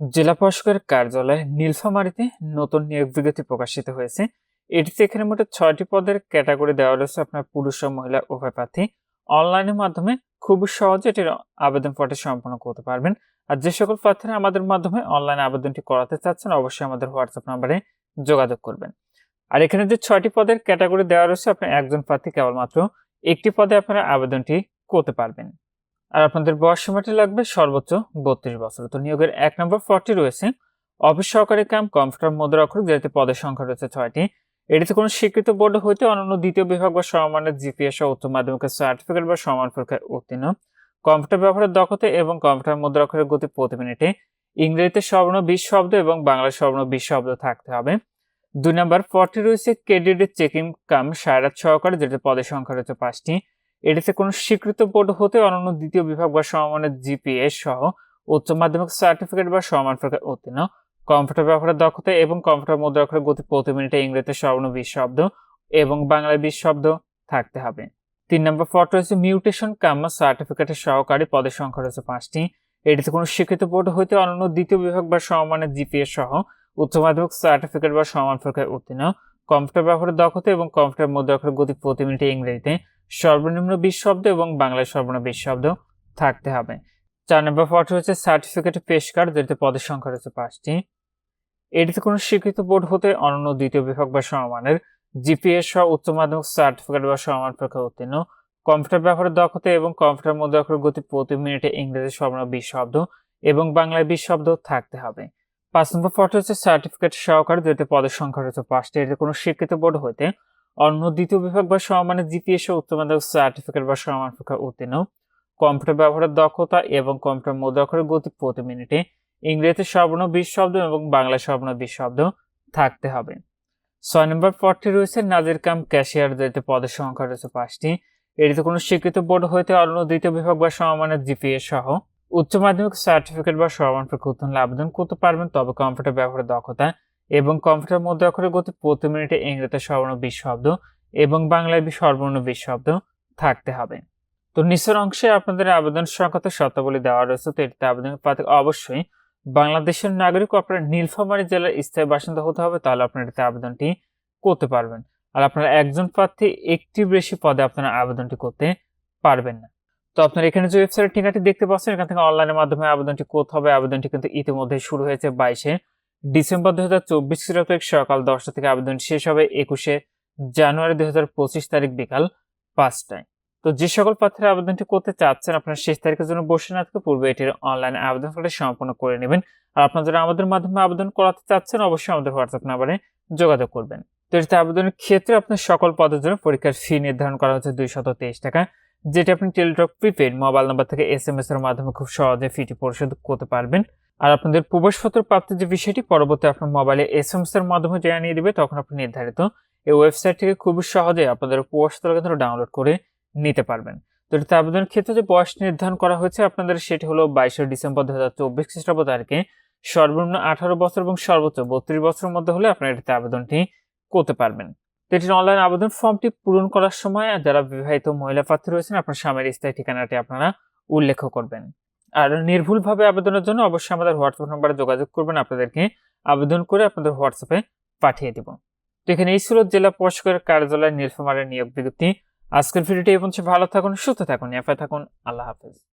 জেলা প্রশাসকের কার্যালয়ে নীলফামারীতে নতুন নিয়োগ বিজ্ঞপ্তি প্রকাশিত হয়েছে। এটিতে এখানে মোট ছয়টি পদের ক্যাটাগরি দেওয়া রয়েছে আপনার পুরুষ ও মহিলা উভয় প্রার্থী অনলাইনের মাধ্যমে খুব সহজে এটির আবেদন পত্রটি সম্পন্ন করতে পারবেন। আর যে সকল প্রার্থীরা আমাদের মাধ্যমে অনলাইন আবেদনটি করাতে চাচ্ছেন, অবশ্যই আমাদের হোয়াটসঅ্যাপ নাম্বারে যোগাযোগ করবেন। আর এখানে যে ছয়টি পদের ক্যাটাগরি দেওয়া রয়েছে, আপনার একজন প্রার্থী কেবলমাত্র একটি পদে আপনারা আবেদনটি করতে পারবেন। আর আপনাদের বয়স সময়টি লাগবে সর্বোচ্চ বত্রিশ বছর। তো নিয়োগের এক নম্বর ফর্টি রয়েছে। অফিস সহকারী কাম কম্পিউটার মুদ্রা অক্ষর যেটি পদের সংখ্যা রয়েছে ছয়টি। এটিতে কোনো স্বীকৃত বোর্ড হইতে অন্যান্য দ্বিতীয় বিভাগ বা সমমানের জিপিএস উচ্চ মাধ্যমিকের সার্টিফিকেট বা সমান পরীক্ষায় উত্তীর্ণ। কম্পিউটার ব্যবহারের দক্ষতা এবং কম্পিউটার মুদ্রা অক্ষরের গতি প্রতি মিনিটে ইংরেজিতে সর্বর্ণ বিশ শব্দ এবং বাংলা সর্বর্ণ বিশ শব্দ থাকতে হবে। দুই নম্বর ফর্টি রয়েছে ক্রেডিট চেকিং কাম সায়রাত সহকারে যেটি পদের সংখ্যা রয়েছে পাঁচটি। এটিতে কোনো স্বীকৃত বোর্ড হতে অনন্য দ্বিতীয় বিভাগ বা সমমানের জিপিএস সহ উচ্চ মাধ্যমিক সার্টিফিকেট বা সমান পরীক্ষায় উত্তীর্ণ। কম্পিউটার ব্যবহারের দক্ষতা এবং কম্পিউটার মুদ্রা অক্ষরের গতি প্রতি মিনিটে ইংরেজিতে সর্বর্ণ বিশ শব্দ এবং বাংলায় বিশ শব্দ থাকতে হবে। তিন নম্বর ফটো রয়েছে মিউটেশন কাম্মা সার্টিফিকেটের সহকারী পদের সংখ্যা রয়েছে পাঁচটি। এটিতে কোনো স্বীকৃত বোর্ড হইতে অনন্য দ্বিতীয় বিভাগ বা সমমানের জিপিএস সহ উচ্চ মাধ্যমিক সার্টিফিকেট বা সমান পরীক্ষায় উত্তীর্ণ। কম্পিউটার ব্যবহারের দক্ষতা এবং কম্পিউটার মুদ্রা অক্ষরের গতি প্রতি মিনিটে ইংরেজিতে সর্বনিম্ন বিশ শব্দ এবং বাংলায় সর্বনিম্ন বিশ শব্দ থাকতে হবে। চার নম্বর ফটো হচ্ছে সার্টিফিকেট পেশকার যেটিতে পদের সংখ্যা রয়েছে পাঁচটি। এটিতে কোনো স্বীকৃত বোর্ড হতে অনন্য দ্বিতীয় বিভাগ বা সমমানের জিপিএস সহ উচ্চ মাধ্যমিক সার্টিফিকেট বা সমান পরীক্ষা উত্তীর্ণ। কম্পিউটার ব্যবহারের দক্ষতা এবং কম্পিউটার মধ্যে অক্ষরের গতি প্রতি মিনিটে ইংরেজি সর্বনিম্ন বিশ শব্দ এবং বাংলায় বিশ শব্দ থাকতে হবে। পাঁচ নম্বর ফটো হচ্ছে সার্টিফিকেট সহকারে যেতে পদের সংখ্যা রয়েছে পাঁচটি। এতে কোনো স্বীকৃত বোর্ড হইতে অন্য দ্বিতীয় বিভাগ বা সমমানের জিপিএস উচ্চ মাধ্যমিক সার্টিফিকেট বা সমান পরীক্ষা উত্তীর্ণ। কম্পিউটার ব্যবহারের দক্ষতা এবং কম্পিউটার মধ্যে অক্ষরের গতি প্রতি মিনিটে ইংরেজিতে সর্বর্ণ বিশ শব্দ এবং বাংলায় সর্বর্ণ বিশ শব্দ থাকতে হবে। ছয় নম্বর পদটি রয়েছে নাজির কাম ক্যাশিয়ার যেতে পদের সংখ্যা রয়েছে পাঁচটি। এটিতে কোনো স্বীকৃত বোর্ড হইতে অন্য দ্বিতীয় বিভাগ বা সমমানের জিপিএস সহ উচ্চ মাধ্যমিক সার্টিফিকেট বা সমান উত্তীর্ণ আবেদন করতে পারবেন, তবে কম্পিউটার ব্যবহারের দক্ষতা এবং কম্পিউটার মধ্যে অক্ষরের গতি প্রতি মিনিটে ইংরেজিতে সর্বর্ণ বিশ শব্দ এবং বাংলায় সর্বর্ণ বিশ শব্দ থাকতে হবে। তো নিচের অংশে আপনাদের আবেদন সংক্রান্ত শর্তাবলী দেওয়া রয়েছে, তো এটিতে আবেদন পাতে অবশ্যই। বাংলাদেশের নাগরিক আপনার নীলফামারী জেলার স্থায়ী বাসিন্দা হতে হবে, তাহলে আপনার এটিতে আবেদনটি করতে পারবেন। আর আপনারা একজন প্রার্থী একটি বেশি পদে আপনারা আবেদনটি করতে পারবেন না। তো আপনার এখানে যে ওয়েবসাইটের ঠিকানাটি দেখতে পাচ্ছেন, এখান থেকে অনলাইনের মাধ্যমে আবেদনটি করতে হবে। আবেদনটি কিন্তু ইতিমধ্যে শুরু হয়েছে বাইশে ডিসেম্বর দুই হাজার চব্বিশ তারিখ সকাল দশটা থেকে আবেদন শেষ হবে একুশে জানুয়ারি দুই হাজার পঁচিশ তারিখ বিকাল পাঁচটায়। তো যে সকল প্রার্থীরা আবেদনটি করতে চাচ্ছেন, আপনার শেষ তারিখের জন্য বসে না থেকে পূর্বে এটির অনলাইন আবেদন ফলে সম্পন্ন করে নেবেন। আর আপনারা যারা আমাদের মাধ্যমে আবেদন করাতে চাচ্ছেন, অবশ্যই আমাদের হোয়াটসঅ্যাপ নাম্বারে যোগাযোগ করবেন। তো এটিতে আবেদনের ক্ষেত্রে আপনার সকল পদের জন্য পরীক্ষার ফি নির্ধারণ করা হচ্ছে দুইশত তেইশ টাকা, যেটি আপনি টেলিটক প্রিপেড মোবাইল নাম্বার থেকে এস এম এস এর মাধ্যমে খুব সহজে ফিটি পরিশোধ করতে পারবেন। আর আপনাদের প্রবেশপত্র প্রাপ্তির যে বিষয়টি, পরবর্তী আপনার মোবাইলে এস এম এর মাধ্যমে জানিয়ে দিবে, তখন আপনি নির্ধারিত এই ওয়েবসাইট থেকে খুব সহজে আপনাদের প্রবেশপত্র কিন্তু ডাউনলোড করে নিতে পারবেন। তো আবেদনের ক্ষেত্রে যে বয়স নির্ধারণ করা হয়েছে আপনাদের, সেটি হলো বাইশে ডিসেম্বর দু হাজার চব্বিশ খ্রিস্টাব্দ তারিখে সর্বনিম্ন আঠারো বছর এবং সর্বোচ্চ বত্রিশ বছরের মধ্যে হলে আপনারা এটিতে আবেদনটি করতে পারবেন। তো এটির অনলাইন আবেদন ফর্মটি পূরণ করার সময় যারা বিবাহিত মহিলা প্রার্থী রয়েছেন, আপনার স্বামীর স্থায়ী ঠিকানাটি আপনারা উল্লেখ করবেন। আর নির্ভুলভাবে আবেদনের জন্য অবশ্যই আমাদের হোয়াটসঅ্যাপ নম্বরে যোগাযোগ করবেন। আপনাদেরকে আবেদন করে আপনাদের হোয়াটসঅ্যাপে পাঠিয়ে দেব। তো এখানে এই ছিল জেলা প্রশাসকের কার্যালয় নীলফামারের নিয়োগ বিজ্ঞপ্তি। আজকের ভিডিওটি এবং ভালো থাকুন, সুস্থ থাকুন এফআই থাকুন। আল্লাহ হাফেজ।